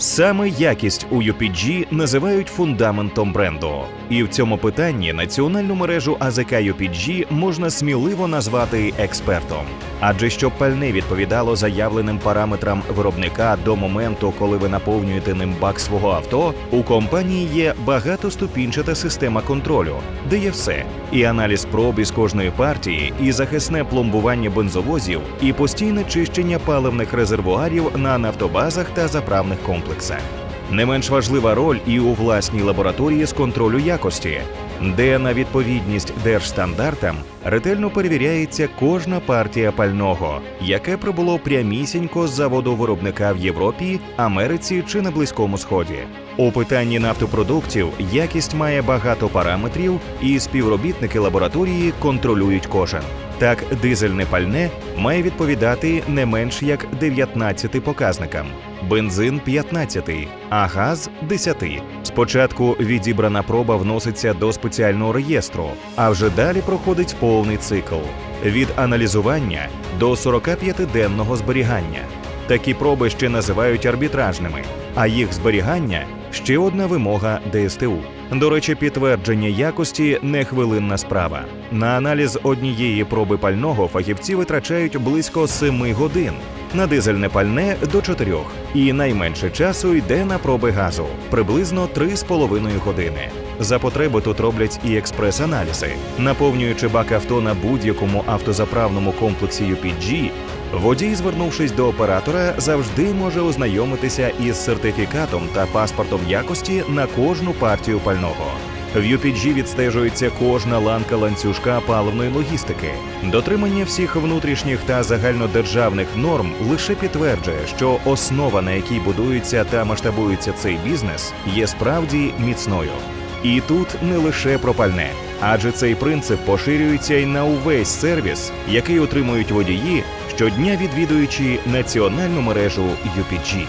Саме якість у UPG називають фундаментом бренду, і в цьому питанні національну мережу АЗК UPG можна сміливо назвати експертом. Адже щоб пальне відповідало заявленим параметрам виробника до моменту, коли ви наповнюєте ним бак свого авто, у компанії є багатоступінчата система контролю, де є все: і аналіз проб із кожної партії, і захисне пломбування бензовозів, і постійне чищення паливних резервуарів на нафтобазах та заправних комплексах. Не менш важлива роль і у власній лабораторії з контролю якості, де на відповідність держстандартам ретельно перевіряється кожна партія пального, яке прибуло прямісінько з заводу виробника в Європі, Америці чи на Близькому Сході. У питанні нафтопродуктів якість має багато параметрів, і співробітники лабораторії контролюють кожен. Так, дизельне пальне має відповідати не менш як 19 показникам, бензин 15, а газ 10. Спочатку відібрана проба вноситься до спеціального реєстру, а вже далі проходить повний цикл від аналізування до 45-денного зберігання. Такі проби ще називають арбітражними, а їх зберігання ще одна вимога ДСТУ. До речі, підтвердження якості не хвилинна справа. На аналіз однієї проби пального фахівці витрачають близько 7 годин. На дизельне пальне до 4. І найменше часу йде на проби газу приблизно 3,5 години. За потреби тут роблять і експрес-аналізи, наповнюючи бак авто на будь-якому автозаправному комплексі UPG, Водій, звернувшись до оператора, завжди може ознайомитися із сертифікатом та паспортом якості на кожну партію пального. В UPG відстежується кожна ланка ланцюжка паливної логістики. Дотримання всіх внутрішніх та загальнодержавних норм лише підтверджує, що основа, на якій будується та масштабується цей бізнес, є справді міцною. І тут не лише про пальне, адже цей принцип поширюється й на увесь сервіс, який отримують водії щодня відвідуючи національну мережу UPG.